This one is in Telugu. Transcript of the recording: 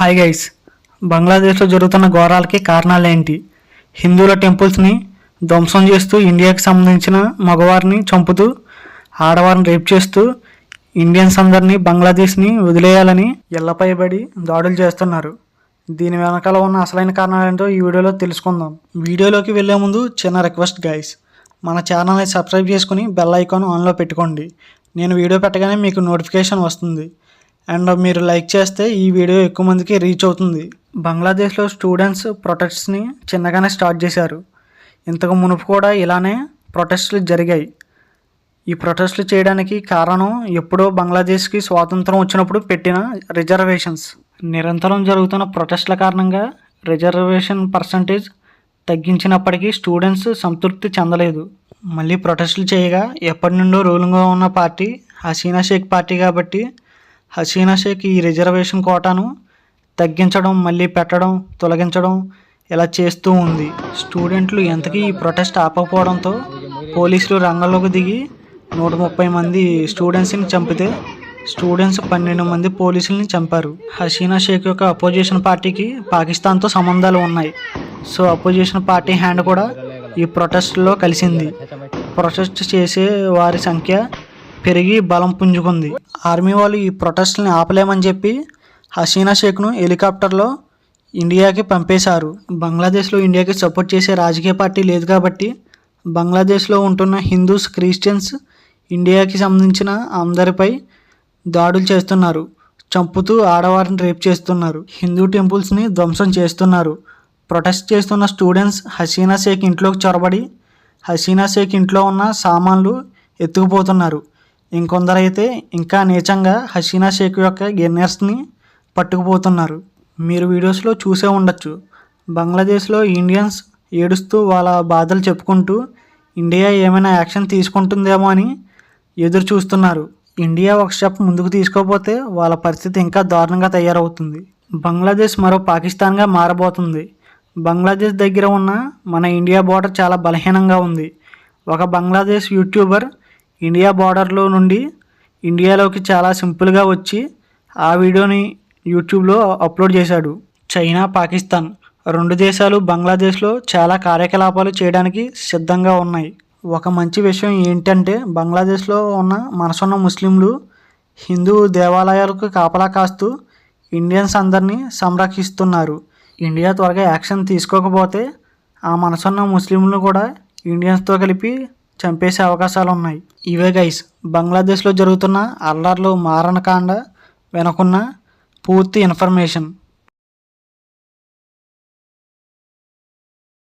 Hi guys. బంగ్లాదేశ్లో జరుగుతున్న ఘోరాలకి కారణాలేంటి? హిందువుల టెంపుల్స్ని ధ్వంసం చేస్తూ ఇండియాకి సంబంధించిన మగవారిని చంపుతూ ఆడవారిని రేప్ చేస్తూ ఇండియన్స్ అందరినీ బంగ్లాదేశ్ని వదిలేయాలని ఎల్లపై పడి దాడులు చేస్తున్నారు. దీని వెనకాల ఉన్న అసలైన కారణాలు ఏంటో ఈ వీడియోలో తెలుసుకుందాం. వీడియోలోకి వెళ్ళే ముందు చిన్న రిక్వెస్ట్ గైస్. మన ఛానల్ని సబ్స్క్రైబ్ చేసుకుని బెల్ ఐకాన్ ఆన్లో పెట్టుకోండి. నేను వీడియో పెట్టగానే మీకు నోటిఫికేషన్ వస్తుంది. అండ్ మీరు లైక్ చేస్తే ఈ వీడియో ఎక్కువ మందికి రీచ్ అవుతుంది. బంగ్లాదేశ్లో స్టూడెంట్స్ ప్రొటెస్ట్ని చిన్నగానే స్టార్ట్ చేశారు. ఇంతకు మునుపు కూడా ఇలానే ప్రొటెస్టులు జరిగాయి. ఈ ప్రొటెస్టులు చేయడానికి కారణం ఎప్పుడో బంగ్లాదేశ్కి స్వాతంత్రం వచ్చినప్పుడు పెట్టిన రిజర్వేషన్స్. నిరంతరం జరుగుతున్న ప్రొటెస్ట్ల కారణంగా రిజర్వేషన్ పర్సంటేజ్ తగ్గించినప్పటికీ స్టూడెంట్స్ సంతృప్తి చెందలేదు. మళ్ళీ ప్రొటెస్టులు చేయగా ఎప్పటి నుండో రూలింగ్గా ఉన్న పార్టీ హసీనా షేక్ పార్టీ కాబట్టి హసీనా షేక్ ఈ రిజర్వేషన్ కోటాను తగ్గించడం మళ్ళీ పెట్టడం తొలగించడం ఇలా చేస్తూ ఉంది. స్టూడెంట్లు ఎంతకీ ఈ ప్రొటెస్ట్ ఆపకపోవడంతో పోలీసులు రంగంలోకి దిగి నూట ముప్పై మంది స్టూడెంట్స్ని చంపితే స్టూడెంట్స్ పన్నెండు మంది పోలీసుల్ని చంపారు. హసీనా షేక్ యొక్క అపోజిషన్ పార్టీకి పాకిస్తాన్తో సంబంధాలు ఉన్నాయి. సో అపోజిషన్ పార్టీ హ్యాండ్ కూడా ఈ ప్రొటెస్ట్లో కలిసింది. ప్రొటెస్ట్ చేసే వారి సంఖ్య పెరిగి బలం పుంజుకుంది. ఆర్మీ వాళ్ళు ఈ ప్రొటెస్ట్ని ఆపలేమని చెప్పి హసీనా షేక్ను హెలికాప్టర్లో ఇండియాకి పంపేశారు. బంగ్లాదేశ్లో ఇండియాకి సపోర్ట్ చేసే రాజకీయ పార్టీ లేదు కాబట్టి బంగ్లాదేశ్లో ఉంటున్న హిందూస్ క్రిస్టియన్స్ ఇండియాకి సంబంధించిన అందరిపై దాడులు చేస్తున్నారు. చంపుతూ ఆడవారిని రేప్ చేస్తున్నారు. హిందూ టెంపుల్స్ని ధ్వంసం చేస్తున్నారు. ప్రొటెస్ట్ చేస్తున్న స్టూడెంట్స్ హసీనా షేక్ ఇంట్లోకి చొరబడి హసీనా షేక్ ఇంట్లో ఉన్న సామాన్లు ఎత్తుకుపోతున్నారు. ఇంకొందరైతే ఇంకా నీచంగా హసీనా షేక్ యొక్క గెన్నర్స్ని పట్టుకుపోతున్నారు. మీరు వీడియోస్లో చూసే ఉండొచ్చు. బంగ్లాదేశ్లో ఇండియన్స్ ఏడుస్తూ వాళ్ళ బాధలు చెప్పుకుంటూ ఇండియా ఏమైనా యాక్షన్ తీసుకుంటుందేమో అని ఎదురు చూస్తున్నారు ఇండియా ఒక స్టెప్ ముందుకు తీసుకోకపోతే వాళ్ళ పరిస్థితి ఇంకా దారుణంగా తయారవుతుంది. బంగ్లాదేశ్ మరో పాకిస్తాన్గా మారబోతుంది. బంగ్లాదేశ్ దగ్గర ఉన్న మన ఇండియా బార్డర్ చాలా బలహీనంగా ఉంది. ఒక బంగ్లాదేశ్ యూట్యూబర్ ఇండియా బార్డర్లో నుండి ఇండియాలోకి చాలా సింపుల్గా వచ్చి ఆ వీడియోని యూట్యూబ్లో అప్లోడ్ చేశాడు. చైనా పాకిస్తాన్ రెండు దేశాలు బంగ్లాదేశ్లో చాలా కార్యకలాపాలు చేయడానికి సిద్ధంగా ఉన్నాయి. ఒక మంచి విషయం ఏంటంటే బంగ్లాదేశ్లో ఉన్న మనసున్న ముస్లింలు హిందూ దేవాలయాలకు కాపలా కాస్తూ ఇండియన్స్ అందరినీ సంరక్షిస్తున్నారు. ఇండియా త్వరగా యాక్షన్ తీసుకోకపోతే ఆ మనసున్న ముస్లింలను కూడా ఇండియన్స్తో కలిపి చంపేసే అవకాశాలు ఉన్నాయి ఇవే గైస్ బంగ్లాదేశ్లో జరుగుతున్న అల్లర్లు మారణకాండ వెనకున్న పూర్తి ఇన్ఫర్మేషన్